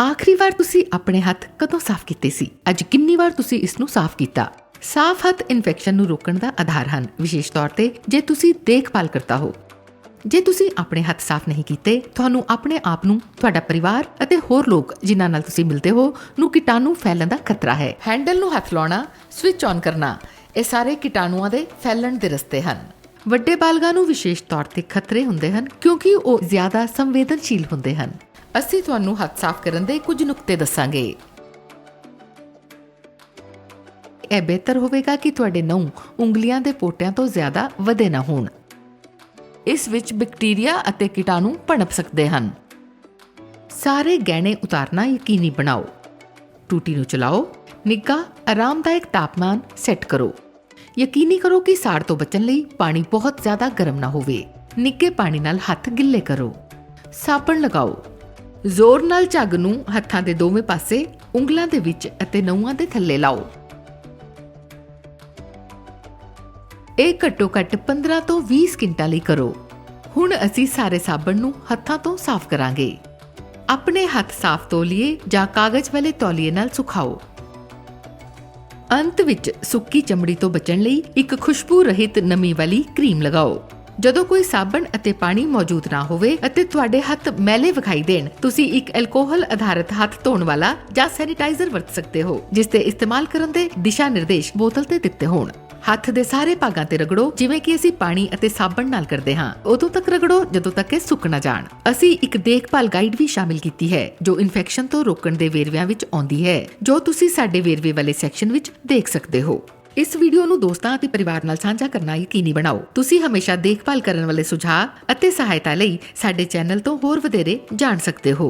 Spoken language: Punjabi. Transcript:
ਆਖਰੀ ਵਾਰ ਤੁਸੀਂ ਆਪਣੇ ਹੱਥ ਕਦੋਂ ਸਾਫ਼ ਕੀਤੇ ਸੀ? ਅੱਜ ਕਿੰਨੀ ਵਾਰ ਤੁਸੀਂ ਇਸ ਨੂੰ ਸਾਫ਼ ਕੀਤਾ? ਸਾਫ਼ ਹੱਥ ਇਨਫੈਕਸ਼ਨ ਨੂੰ ਰੋਕਣ ਦਾ ਆਧਾਰ ਹਨ। ਵਿਸ਼ੇਸ਼ ਤੌਰ ਤੇ, ਜੇ ਤੁਸੀਂ ਦੇਖਭਾਲ ਕਰਤਾ ਹੋ। ਜੇ ਤੁਸੀਂ ਆਪਣੇ ਹੱਥ ਸਾਫ਼ ਨਹੀਂ ਕੀਤੇ, ਤੁਹਾਨੂੰ ਆਪਣੇ ਆਪ ਨੂੰ, ਤੁਹਾਡਾ ਪਰਿਵਾਰ ਅਤੇ ਹੋਰ ਲੋਕ ਜਿਨ੍ਹਾਂ ਨਾਲ ਤੁਸੀਂ ਮਿਲਦੇ ਹੋ, ਨੂੰ ਕੀਟਾਣੂ ਫੈਲਣ ਦਾ ਖਤਰਾ ਹੈ। ਹੈਂਡਲ ਨੂੰ ਹੱਥ ਲਾਉਣਾ, ਸਵਿਚ ਔਨ ਕਰਨਾ, ਇਹ ਸਾਰੇ ਕੀਟਾਣੂਆਂ ਦੇ ਫੈਲਣ ਦੇ ਰਸਤੇ ਹਨ। ਵੱਡੇ ਬਾਲਗਾਂ ਨੂੰ ਵਿਸ਼ੇਸ਼ ਤੌਰ ਤੇ ਖਤਰੇ ਹੁੰਦੇ ਹਨ, ਕਿਉਂਕਿ ਉਹ ਜ਼ਿਆਦਾ ਸੰਵੇਦਨਸ਼ੀਲ ਹੁੰਦੇ ਹਨ। ਅਸੀਂ ਤੁਹਾਨੂੰ ਹੱਥ ਸਾਫ਼ ਕਰਨ ਦੇ ਕੁਝ ਨੁਕਤੇ ਦੱਸਾਂਗੇ। ਇਹ ਬਿਹਤਰ ਹੋਵੇਗਾ ਕਿ ਤੁਹਾਡੇ ਨਹੁੰ ਉਂਗਲੀਆਂ ਦੇ ਪੋਟਿਆਂ ਤੋਂ ਜ਼ਿਆਦਾ ਵਧੇ ਨਾ ਹੋਣ। ਇਸ ਵਿੱਚ ਬੈਕਟੀਰੀਆ ਅਤੇ ਕੀਟਾਣੂ ਪਣਪ ਸਕਦੇ ਹਨ। ਸਾਰੇ ਗਹਿਣੇ ਉਤਾਰਨਾ ਯਕੀਨੀ ਬਣਾਓ। ਟੂਟੀ ਨੂੰ ਚਲਾਓ। ਨਿੱਘਾ, ਆਰਾਮਦਾਇਕ ਤਾਪਮਾਨ ਸੈੱਟ ਕਰੋ। ਯਕੀਨੀ ਕਰੋ ਕਿ ਸਾੜ ਤੋਂ ਬਚਣ ਲਈ ਪਾਣੀ ਬਹੁਤ ਜ਼ਿਆਦਾ ਗਰਮ ਨਾ ਹੋਵੇ। ਨਿੱਘੇ ਪਾਣੀ ਨਾਲ ਹੱਥ ਗਿੱਲੇ ਕਰੋ। ਸਾਬਣ ਲਗਾਓ। ਜ਼ੋਰ ਨਾਲ ਝੱਗ ਨੂੰ ਹੱਥਾਂ ਦੇ ਦੋਵੇਂ ਪਾਸੇ ਉਂਗਲਾਂ ਦੇ ਵਿੱਚ ਅਤੇ ਨਹੁੰਆਂ ਦੇ ਥੱਲੇ ਲਾਓ। ਇਹ ਘੱਟੋ ਘੱਟ 15 ਤੋਂ 20 ਸਕਿੰਟਾਂ ਲਈ ਕਰੋ। ਹੁਣ ਅਸੀਂ ਸਾਰੇ ਸਾਬਣ ਨੂੰ ਹੱਥਾਂ ਤੋਂ ਸਾਫ਼ ਕਰਾਂਗੇ। ਆਪਣੇ ਹੱਥ ਸਾਫ਼ ਤੌਲੀਏ ਜਾਂ ਕਾਗਜ਼ ਵਾਲੇ ਤੌਲੀਏ ਨਾਲ ਸੁਖਾਓ ਅੰਤ ਵਿੱਚ ਸੁੱਕੀ ਚਮੜੀ ਤੋਂ ਬਚਣ ਲਈ ਇੱਕ ਖੁਸ਼ਬੂ ਰਹਿਤ ਨਮੀ ਵਾਲੀ ਕਰੀਮ ਲਗਾਓ। ਜਦੋਂ ਕੋਈ ਸਾਬਣ ਅਤੇ ਪਾਣੀ ਮੌਜੂਦ ਨਾ ਹੋਵੇ ਅਤੇ ਤੁਹਾਡੇ ਹੱਥ ਮੈਲੇ ਵਿਖਾਈ ਦੇਣ, ਤੁਸੀਂ ਇੱਕ ਐਲਕੋਹਲ ਆਧਾਰਿਤ ਹੱਥ ਧੋਣ ਵਾਲਾ ਜਾਂ ਸੈਨੀਟਾਈਜ਼ਰ ਵਰਤ ਸਕਦੇ ਹੋ, ਜਿਸ ਦੇ ਇਸਤੇਮਾਲ ਕਰਨ ਦੇ ਦਿਸ਼ਾ ਨਿਰਦੇਸ਼ ਬੋਤਲ ਤੇ ਦਿੱਤੇ ਹੋਣ। ਹੱਥ ਦੇ ਸਾਰੇ ਭਾਗਾਂ ਤੇ ਰਗੜੋ, ਜਿਵੇਂ ਕਿ ਅਸੀਂ ਪਾਣੀ ਅਤੇ ਸਾਬਣ ਨਾਲ ਕਰਦੇ ਹਾਂ। ਉਦੋਂ ਤੱਕ ਰਗੜੋ, ਜਦੋਂ ਤੱਕ ਇਹ ਸੁੱਕ ਨਾ ਜਾਣ। ਅਸੀਂ ਇੱਕ ਦੇਖਭਾਲ ਗਾਈਡ ਵੀ ਸ਼ਾਮਿਲ ਕੀਤੀ ਹੈ, ਜੋ ਇਨਫੈਕਸ਼ਨ ਤੋਂ ਰੋਕਣ ਦੇ ਵੇਰਵਿਆਂ ਵਿੱਚ ਆਉਂਦੀ ਹੈ, ਜੋ ਤੁਸੀਂ ਸਾਡੇ ਵੇਰਵੇ ਵਾਲੇ ਸੈਕਸ਼ਨ ਵਿੱਚ ਦੇਖ ਸਕਦੇ ਹੋ। ਇਸ ਵੀਡੀਓ ਨੂੰ ਦੋਸਤਾਂ ਅਤੇ ਪਰਿਵਾਰ ਨਾਲ ਸਾਂਝਾ ਕਰਨਾ ਯਕੀਨੀ ਬਣਾਓ। ਤੁਸੀਂ ਹਮੇਸ਼ਾ ਦੇਖਭਾਲ ਕਰਨ ਵਾਲੇ ਸੁਝਾਅ ਅਤੇ ਸਹਾਇਤਾ ਲਈ ਸਾਡੇ ਚੈਨਲ ਤੋਂ ਹੋਰ ਵਧੇਰੇ ਜਾਣ ਸਕਦੇ ਹੋ।